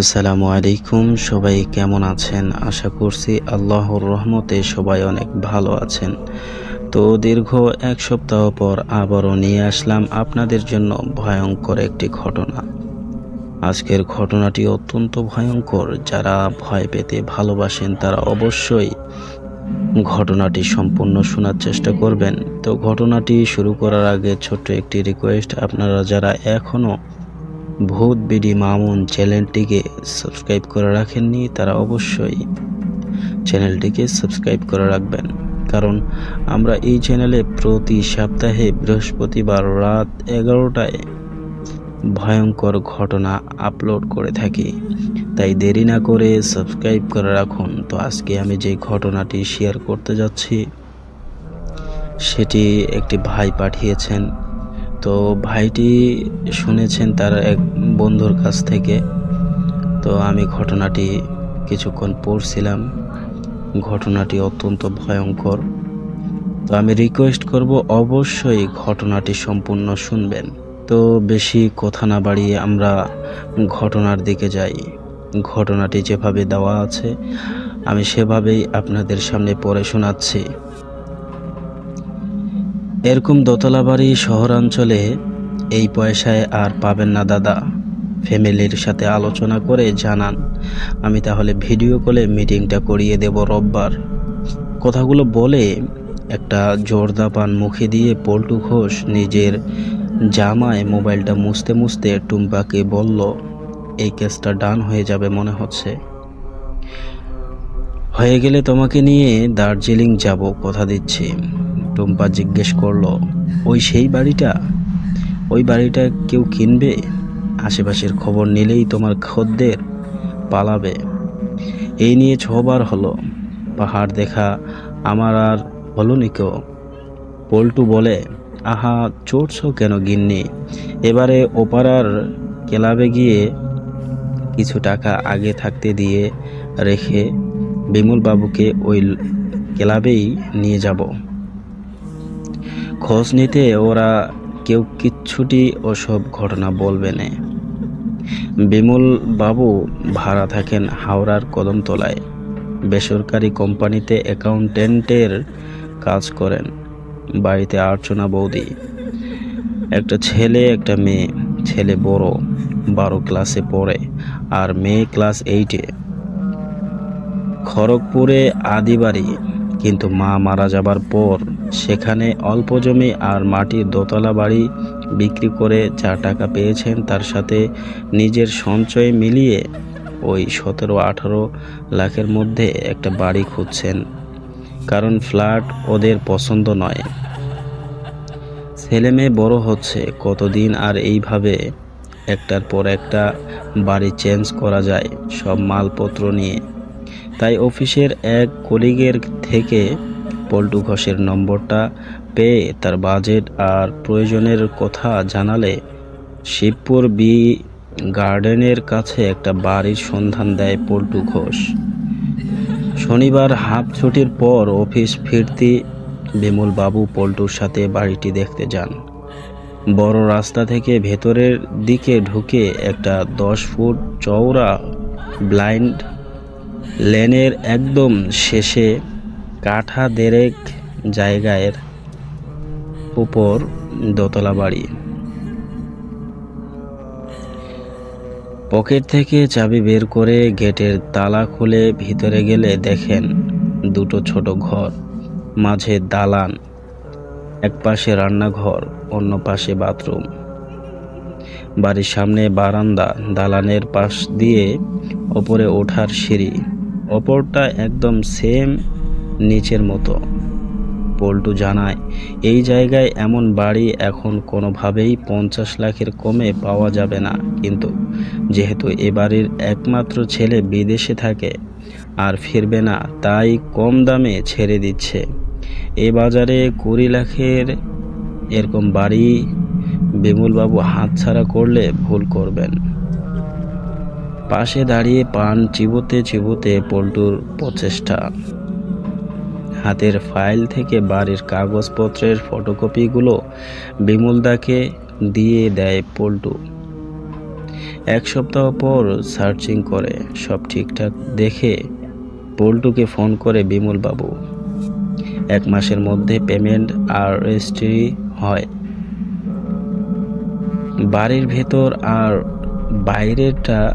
আসসালামু আলাইকুম, সবাই কেমন আছেন? আশা করছি আল্লাহর রহমতে সবাই অনেক ভালো আছেন। তো দীর্ঘ এক সপ্তাহ পর আবারও নিয়ে আসলাম আপনাদের জন্য ভয়ঙ্কর একটি ঘটনা। আজকের ঘটনাটি অত্যন্ত ভয়ঙ্কর। যারা ভয় পেতে ভালোবাসেন, তারা অবশ্যই ঘটনাটি সম্পূর্ণ শোনার চেষ্টা করবেন। তো ঘটনাটি শুরু করার আগে ছোট্ট একটি রিকোয়েস্ট আপনারা যারা এখনও ভূত বিডি মামুন চ্যানেলটিকে সাবস্ক্রাইব করে রাখেননি তারা অবশ্যই চ্যানেলটিকে সাবস্ক্রাইব করে রাখবেন। কারণ আমরা এই চ্যানেলে প্রতি সপ্তাহে বৃহস্পতিবার রাত এগারোটায় ভয়ঙ্কর ঘটনা আপলোড করে থাকি। তাই দেরি না করে সাবস্ক্রাইব করে রাখুন। তো আজকে আমি যে ঘটনাটি শেয়ার করতে যাচ্ছি, সেটি একটি ভাই পাঠিয়েছেন তো ভাইটি শুনেছেন তার এক বন্ধুর কাছ থেকে। তো আমি ঘটনাটি কিছুক্ষণ পড়ছিলাম। ঘটনাটি অত্যন্ত ভয়ঙ্কর। তো আমি রিকোয়েস্ট করব, অবশ্যই ঘটনাটি সম্পূর্ণ শুনবেন। তো বেশি কথা না বাড়িয়ে আমরা ঘটনার দিকে যাই। ঘটনাটি যেভাবে দেওয়া আছে, আমি সেভাবেই আপনাদের সামনে পড়ে শোনাচ্ছি। এরকম দোতলা বাড়ি শহরাঞ্চলে এই পয়সায় আর পাবেন না, দাদা। ফ্যামিলির সাথে আলোচনা করে জানান। আমি তাহলে ভিডিও কলে মিটিংটা করিয়ে দেব রোববার। কথাগুলো বলে একটা জোরদা পান মুখে দিয়ে পল্টু ঘোষ নিজের জামায় মোবাইলটা মুছতে মুছতে টুম্পাকে বলল, এই কেসটা ডান হয়ে যাবে মনে হচ্ছে। হয়ে গেলে তোমাকে নিয়ে দার্জিলিং যাব, কথা দিচ্ছি। টুম্পা জিজ্ঞেস করল, ওই সেই বাড়িটা? ওই বাড়িটা কেউ কিনবে? আশেপাশের খবর নিলেই তোমার খদ্দের পালাবে। এই নিয়ে ছবার হলো। পাহাড় দেখা আমার আর হলো নিকো পল্টু বলে, আহা, চড়ছ কেন গিন্নি? এবারে ওপারার ক্লাবে গিয়ে কিছু টাকা আগে থাকতে দিয়ে রেখে বিমল বাবুকে ওই ক্লাবেই নিয়ে যাব। খোঁজ নিতে ওরা কেউ কিচ্ছুটি ওসব ঘটনা বলবে না। বিমল বাবু ভাড়া থাকেন হাওড়ার কদমতলায়। বেসরকারি কোম্পানিতে অ্যাকাউন্টেন্টের কাজ করেন। বাড়িতে আর্চনা বৌদি। একটা ছেলে, একটা মেয়ে। ছেলে বড়, বারো ক্লাসে পড়ে। আর মেয়ে ক্লাস এইটে খড়গপুরে আদি বাড়ি, কিন্তু মা মারা যাবার পর সেখানে অল্প জমি আর মাটির দোতলা বাড়ি বিক্রি করে যা টাকা পেয়েছেন তার সাথে নিজের সঞ্চয় মিলিয়ে ওই সতেরো আঠারো লাখের মধ্যে একটা বাড়ি খুঁজছেন। কারণ ফ্ল্যাট ওদের পছন্দ নয়। ছেলে মেয়ে বড় হচ্ছে, কতদিন আর এইভাবে একটার পর একটা বাড়ি চেঞ্জ করা যায় সব মালপত্র নিয়ে। তাই অফিসের এক কলিগের থেকে পল্টু ঘোষের নম্বরটা পেয়ে তার বাজেট আর প্রয়োজনের কথা জানালে শিবপুর বি গার্ডেনের কাছে একটা বাড়ির সন্ধান দেয় পল্টু ঘোষ। শনিবার হাফ ছুটির পর অফিস ফিরতি বিমল বাবু পল্টুর সাথে বাড়িটি দেখতে যান। বড় রাস্তা থেকে ভেতরের দিকে ঢুকে একটা দশ ফুট চওড়া ব্লাইন্ড লেনের একদম শেষে কাঠা দেরেক জায়গার উপর দোতলা বাড়ি। পকেট থেকে চাবি বের করে গেটের তালা খুলে ভিতরে গেলে দেখেন দুটো ছোট ঘর, মাঝে দালান এক পাশে রান্নাঘর, অন্য পাশে বাথরুম। বাড়ির সামনে বারান্দা, দালানের পাশ দিয়ে ওপরে ওঠার সিঁড়ি। ওপরটা একদম সেম নিচের মতো। পল্টু জানায়, এই জায়গায় এমন বাড়ি এখন কোনোভাবেই পঞ্চাশ লাখের কমে পাওয়া যাবে না। কিন্তু যেহেতু এ বাড়ির একমাত্র ছেলে বিদেশে থাকে আর ফিরবে না, তাই কম দামে ছেড়ে দিচ্ছে। এ বাজারে কুড়ি লাখের এরকম বাড়ি বিমলবাবু হাতছাড়া করলে ভুল করবেন। পাশে দাঁড়িয়ে পান চিবোতে চিবোতে পল্টুর প্রচেষ্টা। হাতের ফাইল থেকে বাড়ির কাগজপত্রের ফটোকপিগুলো বিমলদাকে দিয়ে দেয় পল্টু। এক সপ্তাহ পর সার্চিং করে, সব ঠিকঠাক দেখে পল্টুকে ফোন করে বিমল বাবু এক মাসের মধ্যে পেমেন্ট আর রেজিস্ট্রি হয়। বাড়ির ভেতর আর বাইরেটা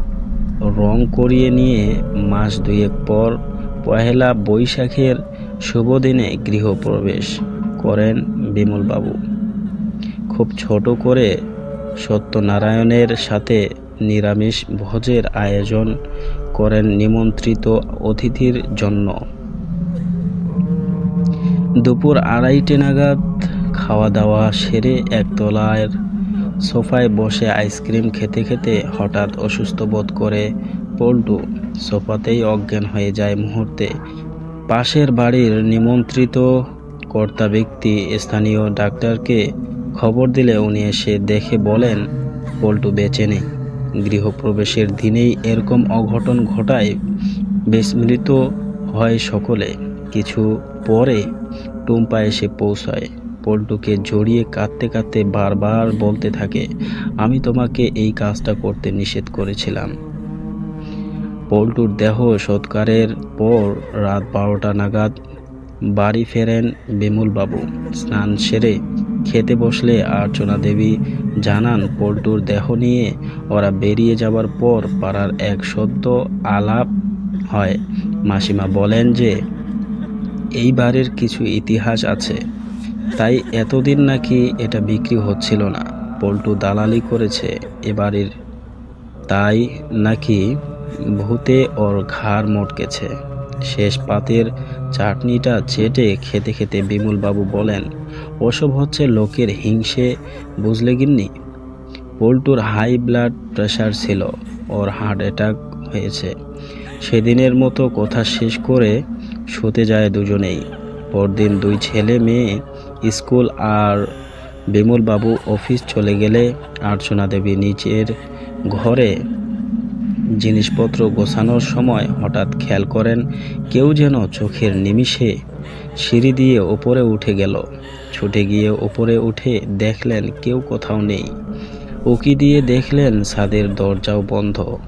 রং করিয়ে নিয়ে মাস দুয়েক পর পহেলা বৈশাখের শুভ দিনে গৃহপ্রবেশ করেন বিমলবাবু। খুব ছোট করে সত্যনারায়ণের সাথে নিরামিষ ভোজের আয়োজন করেন নিমন্ত্রিত অতিথির জন্য। দুপুর আড়াইটে নাগাদ খাওয়া দাওয়া সেরে একতলার সোফায় বসে আইসক্রিম খেতে খেতে হঠাৎ অসুস্থ বোধ করে পল্টু সোফাতেই অজ্ঞান হয়ে যায় মুহূর্তে। পাশের বাড়ির নিমন্ত্রিত কর্তা ব্যক্তি স্থানীয় ডাক্তারকে খবর দিলে উনি এসে দেখে বলেন, পল্টু বেঁচে নেই। গৃহপ্রবেশের দিনেই এরকম অঘটন ঘটায় বিস্মৃত হয় সকলে। কিছু পরে টুম্পা এসে পৌঁছায়। পল্টুকে জড়িয়ে কাঁদতে কাঁদতে বারবার বলতে থাকে, আমি তোমাকে এই কাজটা করতে নিষেধ করেছিলাম। পল্টুর দেহ সৎকারের পর রাত বারোটা নাগাদ বাড়ি ফেরেন বিমলবাবু। স্নান সেরে খেতে বসলে আর্চনা দেবী জানান, পল্টুর দেহ নিয়ে ওরা বেরিয়ে যাবার পর পাড়ার এক সদ্য আলাপ হয়। মাসিমা বলেন যে, এই বাড়ির কিছু ইতিহাস আছে। তাই এতদিন নাকি এটা বিক্রি হচ্ছিল না। পল্টু দালালি করেছে এবারের। তাই নাকি ভূতে ওর ঘাড় মটকেছে। শেষ পাতের চাটনিটা চেটে খেতে খেতে বিমলবাবু বলেন, ওসব হচ্ছে লোকের হিংসে, বুঝলে গিন্নি? পল্টুর হাই ব্লাড প্রেশার ছিল, ওর হার্ট অ্যাটাক হয়েছে। সেদিনের মতো কথা শেষ করে শুতে যায় দুজনেই। পরদিন দুই ছেলে মেয়ে স্কুল আর বিমলবাবু অফিস চলে গেলে আর্চনা দেবী নিচের ঘরে জিনিসপত্র গোছানোর সময় হঠাৎ খেয়াল করেন কেউ যেন চোখের নিমিষে সিঁড়ি দিয়ে ওপরে উঠে গেল। ছুটে গিয়ে ওপরে উঠে দেখলেন কেউ কোথাও নেই। উকি দিয়ে দেখলেন ছাদের দরজাও বন্ধ।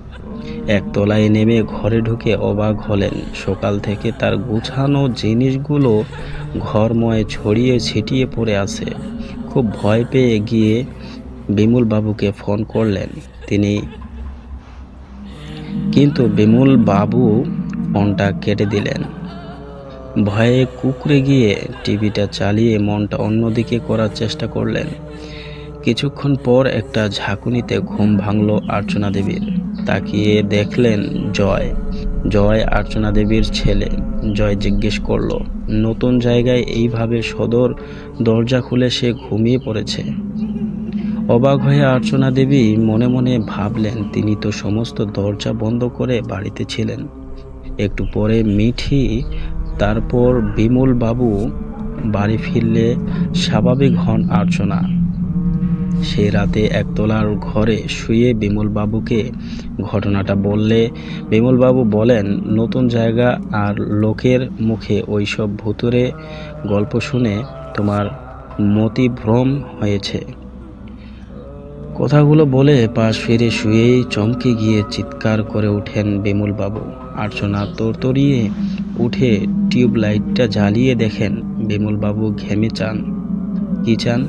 একতলায় নেমে ঘরে ঢুকে অবাক হলেন। সকাল থেকে তার গুছানো জিনিসগুলো ঘরময় ছড়িয়ে ছিটিয়ে পড়ে আছে। খুব ভয় পেয়ে গিয়ে বিমল বাবুকে ফোন করলেন। তিনি, কিন্তু বিমল বাবু ফোনটা কেটে দিলেন। ভয়ে কুকড়ে গিয়ে টিভিটা চালিয়ে মনটা অন্যদিকে করার চেষ্টা করলেন। কিছুক্ষণ পর একটা ঝাঁকুনিতে ঘুম ভাঙল আর্চনা দেবীর। তাকিয়ে দেখলেন জয়। জয় আর্চনা দেবীর ছেলে। জয় জিজ্ঞেস করল, নতুন জায়গায় এইভাবে সদর দরজা খুলে সে ঘুমিয়ে পড়েছে? অবাক হয়ে অর্চনা দেবী মনে মনে ভাবলেন, তিনি তো সমস্ত দরজা বন্ধ করে বাড়িতে ছিলেন। একটু পরে মিঠি, তারপর বিমল বাবু বাড়ি ফিরলে স্বাভাবিক হন আর্চনা সে রাতে একতলার ঘরে শুয়ে বিমল বাবুকে ঘটনাটা বললে। বিমল বাবু বলেন, নতুন জায়গা আর লোকের মুখে ওইসব ভুতুরে গল্প শুনে তোমার মতিভ্রম হয়েছে। কথাগুলো বলে পাশ ফিরে শুয়েই চমকে গিয়ে চিৎকার করে ওঠেন বিমলবাবু। আর্চনা তরতরিয়ে উঠে টিউব লাইটটা জ্বালিয়ে দেখেন বিমলবাবু ঘেমে চান। কি চান?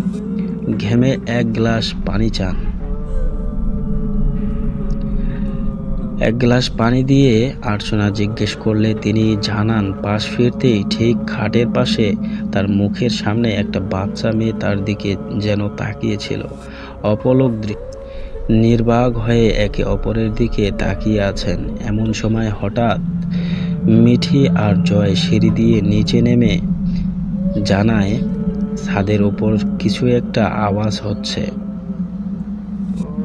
ঘেমে এক গ্লাস পানি চান এক গ্লাস পানি দিয়ে আর্চনা জিজ্ঞেস করলে তিনি জানান, পাশ ফিরতেই ঠিক খাটের পাশে তার মুখের সামনে একটা বাচ্চা মেয়ে তার দিকে যেন তাকিয়েছিল। অপলক নির্বাক হয়ে একে অপরের দিকে তাকিয়ে আছেন। এমন সময় হঠাৎ মিঠি আর জয় সিঁড়ি দিয়ে নিচে নেমে জানায় ছাদের ওপর কিছু একটা আওয়াজ হচ্ছে।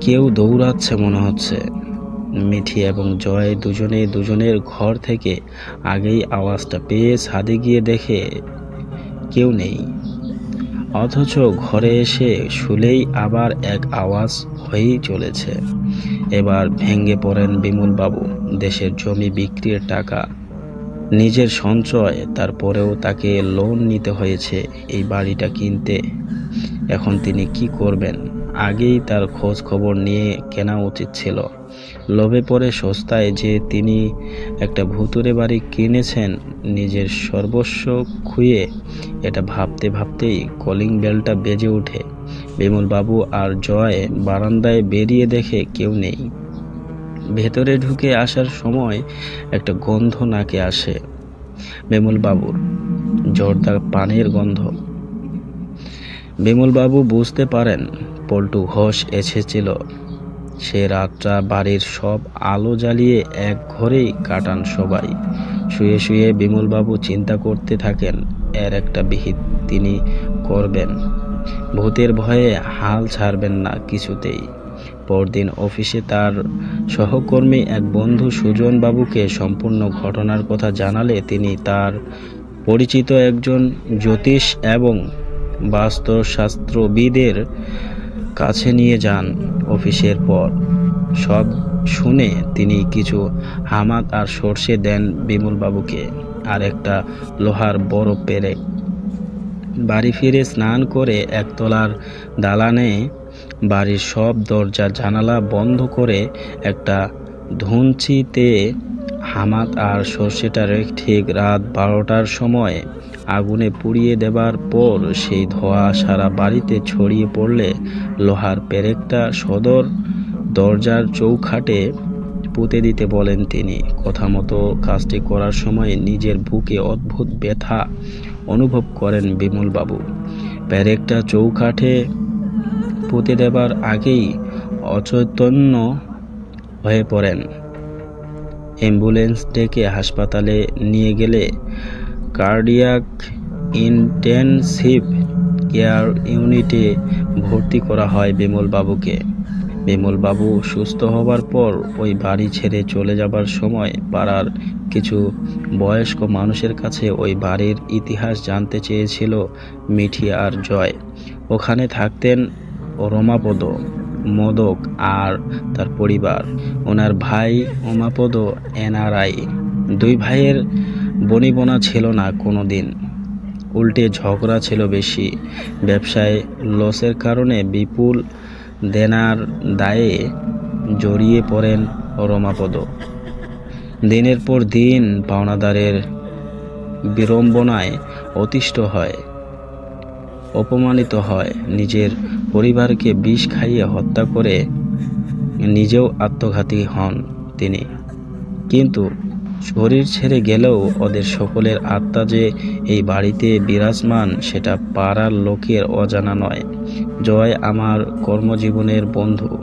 কেউ দৌড়াচ্ছে মনে হচ্ছে। মিঠি এবং জয় দুজনে দুজনের ঘর থেকে আগেই আওয়াজটা পেয়ে ছাদে গিয়ে দেখে কেউ নেই। অথচ ঘরে এসে শুলেই আবার এক আওয়াজ হয়েই চলেছে। এবার ভেঙে পড়েন বিমল বাবু দেশের জমি বিক্রির টাকা নিজের সঞ্চয়, তারপরেও তাকে লোন নিতে হয়েছে এই বাড়িটা কিনতে। এখন তিনি কি করবেন? আগেই তার খোঁজ খবর নিয়ে কেনা উচিত ছিল। লোভে পড়ে সস্তায় যে তিনি একটা ভুতুরে বাড়ি কিনেছেন, নিজের সর্বস্ব খুঁয়ে এটা ভাবতে ভাবতেই কলিং বেলটা বেজে ওঠে। বিমলবাবু আর জয় বারান্দায় বেরিয়ে দেখে কেউ নেই। ভেতরে ঢুকে আসার সময় একটা গন্ধ নাকে আসে। বিমলবাবুর জর্দা পানের গন্ধ। বিমলবাবু বুঝতে পারেন, পল্টু ঘোষ এসেছিল। সে রাতটা বাড়ির সব আলো জ্বালিয়ে এক ঘরেই কাটান সবাই। শুয়ে শুয়ে বিমলবাবু চিন্তা করতে থাকেন, এর একটা বিহিত তিনি করবেন। ভূতের ভয়ে হাল ছাড়বেন না কিছুতেই। পরদিন অফিসে তার সহকর্মী এক বন্ধু সুজন বাবুকে সম্পূর্ণ ঘটনার কথা জানালে তিনি তার পরিচিত একজন জ্যোতিষ এবং বাস্তুশাস্ত্রবিদের কাছে নিয়ে যান অফিসের পর। সব শুনে তিনি কিছু হামাদ আর সর্ষে দেন বিমলবাবুকে আর একটা লোহার বড় পেরেক বাড়ি ফিরে স্নান করে একতলার দালানে বাড়ির সব দরজা জানালা বন্ধ করে একটা ধুনচিতে হামাত আর সর্ষেটা রেখে ঠিক রাত বারোটার সময় আগুনে পুড়িয়ে দেবার পর সেই ধোঁয়া সারা বাড়িতে ছড়িয়ে পড়লে লোহার পেরেকটা সদর দরজার চৌখাটে পুঁতে দিতে বলেন তিনি। কথা মতো কাজটি করার সময় নিজের বুকে অদ্ভুত ব্যথা অনুভব করেন বিমলবাবু। প্যারেকটা চৌকাঠে পুঁতে দেবার আগেই অচৈতন্য হয়ে পড়েন। অ্যাম্বুলেন্স ডেকে হাসপাতালে নিয়ে গেলে কার্ডিয়াক ইন্টেনসিভ কেয়ার ইউনিটে ভর্তি করা হয় বিমলবাবুকে। বিমলবাবু সুস্থ হবার পর ওই বাড়ি ছেড়ে চলে যাবার সময় পাড়ার কিছু বয়স্ক মানুষের কাছে ওই বাড়ির ইতিহাস জানতে চেয়েছিল মিঠি আর জয়। ওখানে থাকতেন রমাপদ, মোদক আর তার পরিবার। ওনার ভাই উমাপদ এনআরআই। দুই ভাইয়ের বনিবনা ছিল না কোনো দিন উল্টে ঝগড়া ছিল বেশি। ব্যবসায় লসের কারণে বিপুল দেনার দায়ে জড়িয়ে পড়েন রমাপদ। দিনের পর দিন পাওনাদারের বিড়ম্বনায় অতিষ্ঠ হয়। অপমানিত হয়। নিজের পরিবারকে বিষ খাইয়ে হত্যা করে নিজেও আত্মঘাতী হন তিনি। কিন্তু শরীর ছেড়ে গেলেও ওদের সকলের আত্মা যে এই বাড়িতে বিরাজমান, সেটা পাড়ার লোকের অজানা নয়। জয় আমার কর্মজীবনের বন্ধু।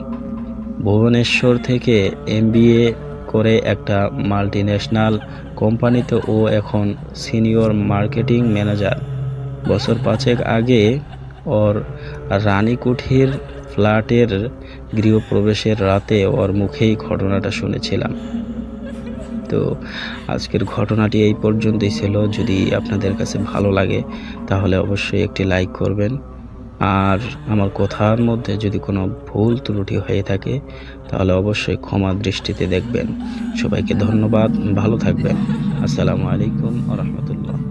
ভুবনেশ্বর থেকে এমবিএ করে একটা মাল্টিন্যাশনাল কোম্পানিতে ও এখন সিনিয়র মার্কেটিং ম্যানেজার। বছর পাঁচেক আগে ওর রানীকুঠির ফ্ল্যাটের গৃহপ্রবেশের রাতে ওর মুখেই ঘটনাটা শুনেছিলাম। তো আজকের ঘটনাটি এই পর্যন্তই ছিল। যদি আপনাদের কাছে ভালো লাগে, তাহলে অবশ্যই একটি লাইক করবেন। আর আমার কথার মধ্যে যদি কোনো ভুল ত্রুটি হয়ে থাকে, তাহলে অবশ্যই ক্ষমা দৃষ্টিতে দেখবেন। সবাইকে ধন্যবাদ, ভালো থাকবেন। আসসালামু আলাইকুম রহমতুল্লাহ।